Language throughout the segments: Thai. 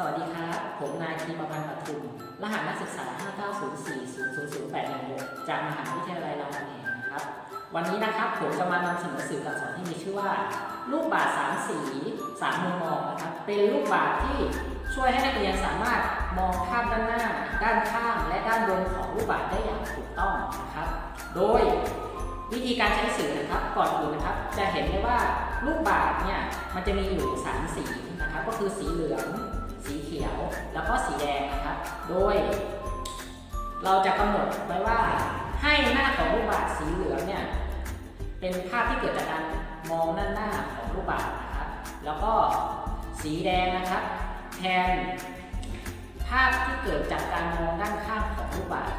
สวัสดีครับ ผมนายคีมพันธ์ปทุม รหัสนักศึกษา 590400086จากมหาวิทยาลัยรามคำแหงนะครับ วันนี้นะครับผมจะมานำเสนอสื่อการสอนที่มีชื่อว่า ลูกบาศก์สามสีสามมุมมองนะครับ เป็นลูกบาศก์ที่ช่วยให้นักเรียนสามารถมองภาพด้านหน้า ด้านข้าง และด้านบนของลูกบาศก์ได้อย่างถูกต้องนะครับ โดยวิธีการใช้สื่อนะครับ ก่อนอื่นนะครับ จะเห็นได้ว่าลูกบาศก์เนี่ย มันจะมีอยู่สามสีนะครับ ก็คือสีเหลือง สีเขียว แล้วก็สีแดงนะครับ โดย เราจะกำหนดไว้ว่าให้หน้าของลูกบาศก์สีเหลืองเนี่ยเป็นภาพที่เกิดจากการมองด้านหน้าของลูกบาศก์นะครับ แล้วก็สีแดงนะครับ แทนภาพที่เกิดจากการมองด้านข้างของลูกบาศก์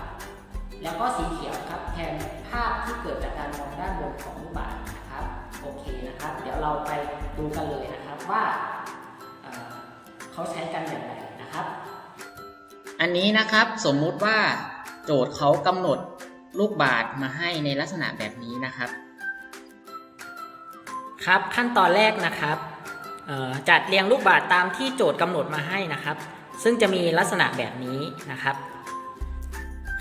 แล้วก็สีเขียวครับแทนภาพที่เกิดจากการมองด้านบนของลูกบาศก์นะครับ โอเคนะครับ เดี๋ยวเราไปดูกันเลยนะครับว่า เขาใช้กันอย่างไรนะครับ อันนี้นะครับสมมุติว่าโจทย์เขากำหนดลูกบาศก์มาให้ในลักษณะแบบนี้นะครับ ครับขั้นตอนแรกนะครับเอ่อจัดเรียงลูกบาศก์ตามที่โจทย์กำหนดมาให้นะครับ ซึ่งจะมีลักษณะแบบนี้นะครับ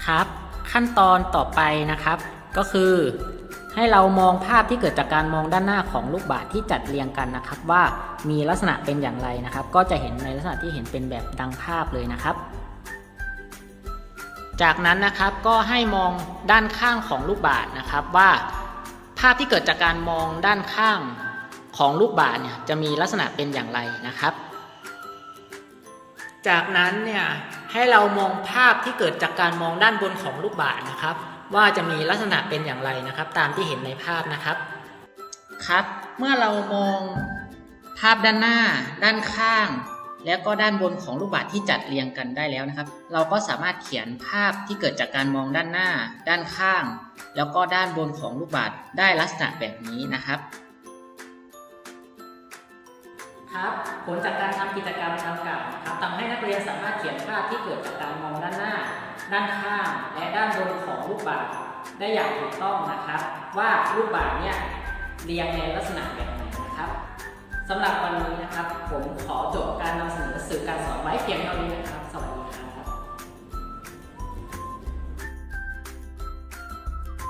ครับ ขั้นตอนต่อไปนะครับ ก็คือ ให้เรามองภาพที่เกิดจากการมองด้านหน้าของลูกบาศก์ที่จัดเรียงกันนะครับ ว่ามีลักษณะเป็นอย่างไรนะครับ ก็จะเห็นในลักษณะที่เห็นเป็นแบบดังภาพเลยนะครับ จากนั้นนะครับก็ให้มองด้านข้างของลูกบาศก์นะครับว่า ภาพที่เกิดจากการมองด้านข้างของลูกบาศก์เนี่ยจะมีลักษณะเป็นอย่างไรนะครับ จากนั้นเนี่ย ให้เรามองภาพที่เกิดจากการมองด้านบนของลูกบาศก์นะครับ ว่าจะมีลักษณะเป็นอย่างไรนะครับ ตามที่เห็นในภาพนะครับ ครับ เมื่อเรามองภาพด้านหน้า ด้านข้าง แล้วก็ด้านบนของลูกบาศก์ที่จัดเรียงกันได้แล้วนะครับ เราก็สามารถเขียนภาพที่เกิดจากการมองด้านหน้า ด้านข้าง แล้วก็ด้านบนของลูกบาศก์ได้ลักษณะแบบนี้นะครับ ครับผลจากการทำกิจกรรมทางกล่าวครับทำให้นักเรียนสามารถเขียนภาพที่เกิดจากการมองด้านหน้า ด้านข้างและด้านบนของรูปบาทได้อย่างถูกต้องนะครับ ว่ารูปบาทเนี่ยเรียงในลักษณะแบบไหนนะครับสำหรับวันนี้นะครับ ผมขอจบการนำเสนอสื่อการสอนไว้เพียงเท่านี้นะครับ